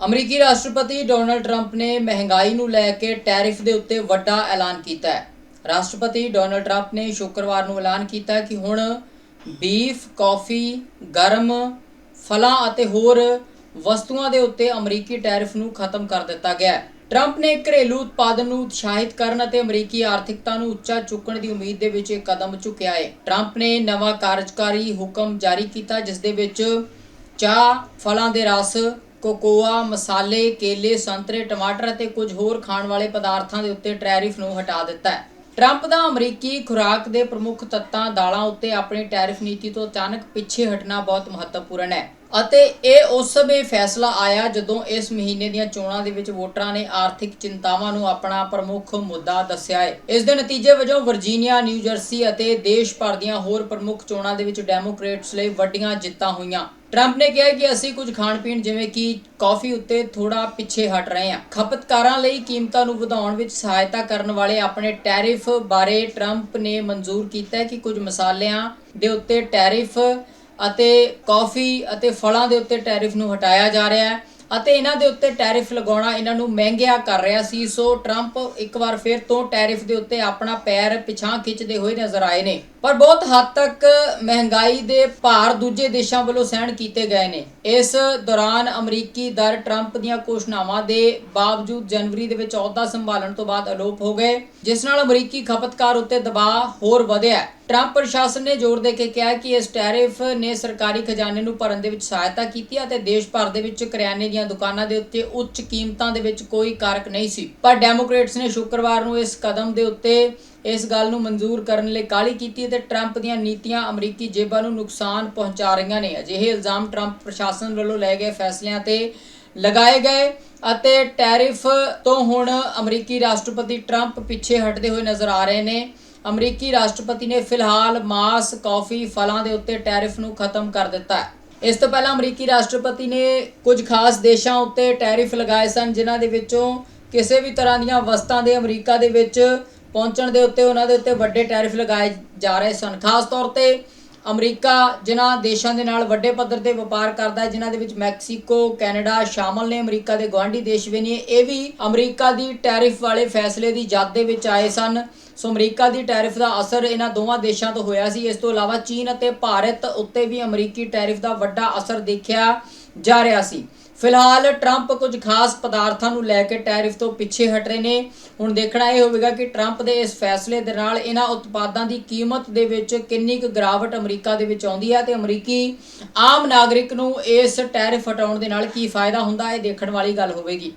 ਅਮਰੀਕੀ ਰਾਸ਼ਟਰਪਤੀ Donald Trump ਨੇ ਮਹਿੰਗਾਈ ਨੂੰ ਲੈ ਕੇ ਟੈਰਿਫ ਦੇ ਉੱਤੇ ਵੱਡਾ ਐਲਾਨ ਕੀਤਾ ਹੈ। ਰਾਸ਼ਟਰਪਤੀ ਡੋਨਲਡ ਟਰੰਪ ਨੇ ਸ਼ੁੱਕਰਵਾਰ ਨੂੰ ਐਲਾਨ ਕੀਤਾ ਕਿ ਹੁਣ ਬੀਫ, ਕਾਫੀ, ਗਰਮ ਫਲਾਂ ਅਤੇ ਹੋਰ ਵਸਤੂਆਂ ਦੇ ਉੱਤੇ ਅਮਰੀਕੀ ਟੈਰਿਫ ਨੂੰ ਖਤਮ ਕਰ ਦਿੱਤਾ ਗਿਆ ਹੈ। ਟਰੰਪ ਨੇ ਘਰੇਲੂ ਉਤਪਾਦਨ ਨੂੰ ਉਤਸ਼ਾਹਿਤ ਕਰਨ ਅਤੇ ਅਮਰੀਕੀ ਆਰਥਿਕਤਾ ਨੂੰ ਉੱਚਾ ਚੁੱਕਣ ਦੀ ਉਮੀਦ ਦੇ ਵਿੱਚ ਇਹ ਕਦਮ ਚੁੱਕਿਆ ਹੈ। ਟਰੰਪ ਨੇ ਨਵਾਂ ਕਾਰਜਕਾਰੀ ਹੁਕਮ ਜਾਰੀ ਕੀਤਾ ਜਿਸ ਦੇ ਵਿੱਚ ਚਾਹ ਫਲਾਂ ਦੇ ਰਸ ਕੋਕੋਆ, ਮਸਾਲੇ, ਕੇਲੇ, ਸੰਤਰੇ, ਟਮਾਟਰ ਅਤੇ ਕੁਝ ਹੋਰ ਖਾਣ ਵਾਲੇ ਪਦਾਰਥਾਂ ਦੇ ਉੱਤੇ ਟੈਰਿਫ ਨੂੰ ਹਟਾ ਦਿੱਤਾ ਹੈ। ਟਰੰਪ ਦਾ ਅਮਰੀਕੀ ਖੁਰਾਕ ਦੇ ਪ੍ਰਮੁੱਖ ਤੱਤਾਂ ਦਾਲਾਂ ਉੱਤੇ ਆਪਣੀ ਟੈਰਿਫ ਨੀਤੀ ਤੋਂ ਅਚਾਨਕ ਪਿੱਛੇ ਹਟਣਾ ਬਹੁਤ ਮਹੱਤਵਪੂਰਨ ਹੈ। ਅਤੇ ਇਹ ਉਸ ਸਮੇਂ ਫੈਸਲਾ ਆਇਆ ਜਦੋਂ ਇਸ ਮਹੀਨੇ ਦੀਆਂ ਚੋਣਾਂ ਦੇ ਵਿੱਚ ਵੋਟਰਾਂ ਨੇ ਆਰਥਿਕ ਚਿੰਤਾਵਾਂ ਨੂੰ ਆਪਣਾ ਪ੍ਰਮੁੱਖ ਮੁੱਦਾ ਦੱਸਿਆ ਹੈ। ਇਸ ਦੇ ਨਤੀਜੇ ਵਜੋਂ ਵਰਜੀਨੀਆ, ਨਿਊ ਜਰਸੀ ਅਤੇ ਦੇਸ਼ ਭਰ ਦੀਆਂ ਹੋਰ ਪ੍ਰਮੁੱਖ ਚੋਣਾਂ ਦੇ ਵਿੱਚ ਡੈਮੋਕ੍ਰੇਟਸ ਲਈ ਵੱਡੀਆਂ ਜਿੱਤਾਂ ਹੋਈਆਂ। ਟਰੰਪ ਨੇ ਕਿਹਾ ਕਿ ਅਸੀਂ ਕੁਝ ਖਾਣ ਪੀਣ ਜਿਵੇਂ ਕਿ ਕਾਫੀ ਉੱਤੇ ਥੋੜਾ ਪਿੱਛੇ ਹਟ ਰਹੇ ਹਾਂ। ਖਪਤਕਾਰਾਂ ਲਈ ਕੀਮਤਾਂ ਨੂੰ ਵਧਾਉਣ ਵਿੱਚ ਸਹਾਇਤਾ ਕਰਨ ਵਾਲੇ ਆਪਣੇ ਟੈਰਿਫ ਬਾਰੇ ਟਰੰਪ ਨੇ ਮਨਜ਼ੂਰ ਕੀਤਾ ਕਿ ਕੁਝ ਮਸਾਲਿਆਂ ਦੇ ਉੱਤੇ ਟੈਰਿਫ ਅਤੇ ਕਾਫੀ ਅਤੇ ਫਲਾਂ ਦੇ ਉੱਤੇ ਟੈਰਿਫ ਨੂੰ ਹਟਾਇਆ ਜਾ ਰਿਹਾ ਹੈ। ਅਤੇ ਇਹਨਾਂ ਦੇ ਉੱਤੇ ਟੈਰਿਫ ਲਗਾਉਣਾ ਇਹਨਾਂ ਨੂੰ ਮਹਿੰਗਿਆ ਕਰ ਰਿਹਾ ਸੀ। ਸੋ ਟਰੰਪ ਇੱਕ ਵਾਰ ਫਿਰ ਤੋਂ ਟੈਰਿਫ ਦੇ ਉੱਤੇ ਆਪਣਾ ਪੈਰ ਪਿਛਾਂ ਖਿੱਚਦੇ ਹੋਏ ਨਜ਼ਰ ਆਏ ਨੇ। ਪਰ ਬਹੁਤ ਹੱਦ ਤੱਕ ਮਹਿੰਗਾਈ ਦੇ ਭਾਰ ਦੂਜੇ ਦੇਸ਼ਾਂ ਵੱਲੋਂ ਸਹਿਣ ਕੀਤੇ ਗਏ ਨੇ। ਇਸ ਦੌਰਾਨ ਅਮਰੀਕੀ ਦਰ ਟਰੰਪ ਦੀਆਂ ਘੋਸ਼ਣਾਵਾਂ ਦੇ ਬਾਵਜੂਦ ਜਨਵਰੀ ਦੇ ਵਿੱਚ ਅਹੁਦਾ ਸੰਭਾਲਣ ਤੋਂ ਬਾਅਦ ਅਲੋਪ ਹੋ ਗਏ, ਜਿਸ ਨਾਲ ਅਮਰੀਕੀ ਖਪਤਕਾਰ ਉੱਤੇ ਦਬਾਅ ਹੋਰ ਵਧਿਆ ਟਰੰਪ ਪ੍ਰਸ਼ਾਸਨ ਨੇ ਜ਼ੋਰ ਦੇ ਕੇ ਕਿਹਾ ਕਿ ਇਸ ਟੈਰਿਫ ਨੇ ਸਰਕਾਰੀ ਖਜ਼ਾਨੇ ਨੂੰ ਭਰਨ ਦੇ ਵਿੱਚ ਸਹਾਇਤਾ ਕੀਤੀ ਅਤੇ ਦੇਸ਼ ਭਰ ਦੇ ਵਿੱਚ ਕਰਿਆਨੇ ਦੀਆਂ ਦੁਕਾਨਾਂ ਦੇ ਉੱਤੇ ਉੱਚ ਕੀਮਤਾਂ ਦੇ ਵਿੱਚ ਕੋਈ ਕਾਰਕ ਨਹੀਂ ਸੀ। ਪਰ ਡੈਮੋਕ੍ਰੇਟਸ ਨੇ ਸ਼ੁੱਕਰਵਾਰ ਨੂੰ ਇਸ ਕਦਮ ਦੇ ਉੱਤੇ ਇਸ ਗੱਲ ਨੂੰ ਮਨਜ਼ੂਰ ਕਰਨ ਲਈ ਕਾਹਲੀ ਕੀਤੀ ਅਤੇ ਟਰੰਪ ਦੀਆਂ ਨੀਤੀਆਂ ਅਮਰੀਕੀ ਜੇਬਾਂ ਨੂੰ ਨੁਕਸਾਨ ਪਹੁੰਚਾ ਰਹੀਆਂ ਨੇ। ਅਜਿਹੇ ਇਲਜ਼ਾਮ ਟਰੰਪ ਪ੍ਰਸ਼ਾਸਨ ਵੱਲੋਂ ਲਏ ਗਏ ਫੈਸਲਿਆਂ ਤੇ ਲਗਾਏ ਗਏ ਅਤੇ ਟੈਰਿਫ ਤੋਂ ਹੁਣ ਅਮਰੀਕੀ ਰਾਸ਼ਟਰਪਤੀ ਟਰੰਪ ਪਿੱਛੇ ਹਟਦੇ ਹੋਏ ਨਜ਼ਰ ਆ ਰਹੇ ਨੇ। ਅਮਰੀਕੀ ਰਾਸ਼ਟਰਪਤੀ ਨੇ ਫਿਲਹਾਲ ਮਾਸ ਕਾਫੀ ਫਲਾਂ ਦੇ ਉੱਤੇ ਟੈਰਿਫ ਨੂੰ ਖਤਮ ਕਰ ਦਿੱਤਾ ਹੈ। ਇਸ ਤੋਂ ਪਹਿਲਾਂ ਅਮਰੀਕੀ ਰਾਸ਼ਟਰਪਤੀ ਨੇ ਕੁਝ ਖਾਸ ਦੇਸ਼ਾਂ ਉੱਤੇ ਟੈਰਿਫ ਲਗਾਏ ਸਨ, ਜਿਨ੍ਹਾਂ ਦੇ ਵਿੱਚੋਂ ਕਿਸੇ ਵੀ ਤਰ੍ਹਾਂ ਦੀਆਂ ਵਸਤਾਂ ਦੇ ਅਮਰੀਕਾ ਦੇ ਵਿੱਚ ਪਹੁੰਚਣ ਦੇ ਉੱਤੇ ਉਹਨਾਂ ਦੇ ਉੱਤੇ ਵੱਡੇ ਟੈਰਿਫ ਲਗਾਏ ਜਾ ਰਹੇ ਸਨ। ਖਾਸ ਤੌਰ ਤੇ ਅਮਰੀਕਾ ਜਿਨ੍ਹਾਂ ਦੇਸ਼ਾਂ ਦੇ ਨਾਲ ਵੱਡੇ ਪੱਧਰ ਤੇ ਵਪਾਰ ਕਰਦਾ ਹੈ, ਜਿਨ੍ਹਾਂ ਦੇ ਵਿੱਚ ਮੈਕਸੀਕੋ, ਕੈਨੇਡਾ ਸ਼ਾਮਲ ਨੇ, ਅਮਰੀਕਾ ਦੇ ਗਵਾਂਢੀ ਦੇਸ਼ ਵੀ ਨੇ। ਇਹ ਵੀ ਅਮਰੀਕਾ ਦੀ ਟੈਰਿਫ ਵਾਲੇ ਫੈਸਲੇ ਦੀ ਜਦ ਦੇ ਵਿੱਚ ਆਏ ਸਨ। ਸੋ ਅਮਰੀਕਾ ਦੀ ਟੈਰਿਫ ਦਾ ਅਸਰ ਇਹਨਾਂ ਦੋਵਾਂ ਦੇਸ਼ਾਂ ਤੋਂ ਹੋਇਆ ਸੀ। ਇਸ ਤੋਂ ਇਲਾਵਾ ਚੀਨ ਅਤੇ ਭਾਰਤ ਉੱਤੇ ਵੀ ਅਮਰੀਕੀ ਟੈਰਿਫ ਦਾ ਵੱਡਾ ਅਸਰ ਦੇਖਿਆ ਜਾ ਰਿਹਾ ਸੀ। ਫਿਲਹਾਲ ਟਰੰਪ ਕੁਝ ਖਾਸ ਪਦਾਰਥਾਂ ਨੂੰ ਲੈ ਕੇ ਟੈਰਿਫ ਤੋਂ ਪਿੱਛੇ ਹਟ ਰਹੇ ਨੇ। ਹੁਣ ਦੇਖਣਾ ਇਹ ਹੋਵੇਗਾ ਕਿ ਟਰੰਪ ਦੇ ਇਸ ਫੈਸਲੇ ਦੇ ਨਾਲ ਇਹਨਾਂ ਉਤਪਾਦਾਂ ਦੀ ਕੀਮਤ ਦੇ ਵਿੱਚ ਕਿੰਨੀ ਕੁ ਗਿਰਾਵਟ ਅਮਰੀਕਾ ਦੇ ਵਿੱਚ ਆਉਂਦੀ ਹੈ ਤੇ ਅਮਰੀਕੀ ਆਮ ਨਾਗਰਿਕ ਨੂੰ ਇਸ ਟੈਰਿਫ ਹਟਾਉਣ ਦੇ ਨਾਲ ਕੀ ਫਾਇਦਾ ਹੁੰਦਾ ਹੈ ਇਹ ਦੇਖਣ ਵਾਲੀ ਗੱਲ ਹੋਵੇਗੀ।